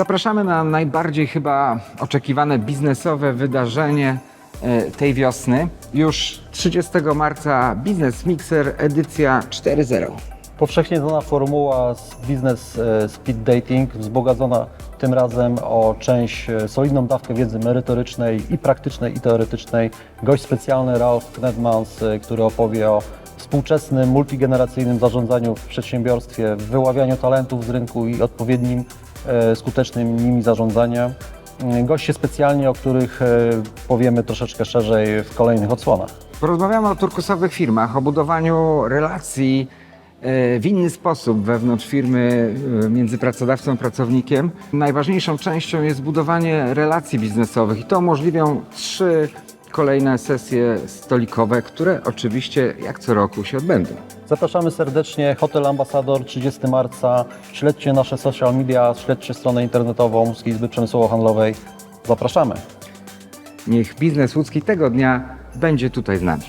Zapraszamy na najbardziej chyba oczekiwane biznesowe wydarzenie e, tej wiosny. Już 30 marca Business Mixer edycja 4.0. Powszechnie znana formuła z Business e, Speed Dating, wzbogacona tym razem o część, e, solidną dawkę wiedzy merytorycznej i praktycznej i teoretycznej. Gość specjalny Ralph Knedmans, który opowie o współczesnym, multigeneracyjnym zarządzaniu w przedsiębiorstwie, wyławianiu talentów z rynku i odpowiednim, skutecznym nimi zarządzaniem. Mm, Goście specjalnie, o których e, powiemy troszeczkę szerzej w kolejnych odsłonach. Porozmawiamy o turkusowych firmach, o budowaniu relacji e, w inny sposób wewnątrz firmy e, między pracodawcą a pracownikiem. Najważniejszą częścią jest budowanie relacji biznesowych i to umożliwią trzy kolejne sesje stolikowe, które oczywiście jak co roku się odbędą. Zapraszamy serdecznie. Hotel Ambasador 30 marca. Śledźcie nasze social media, śledźcie stronę internetową Łódzkiej Izby Przemysłowo-Handlowej. Zapraszamy. Niech biznes łódzki tego dnia będzie tutaj z nami.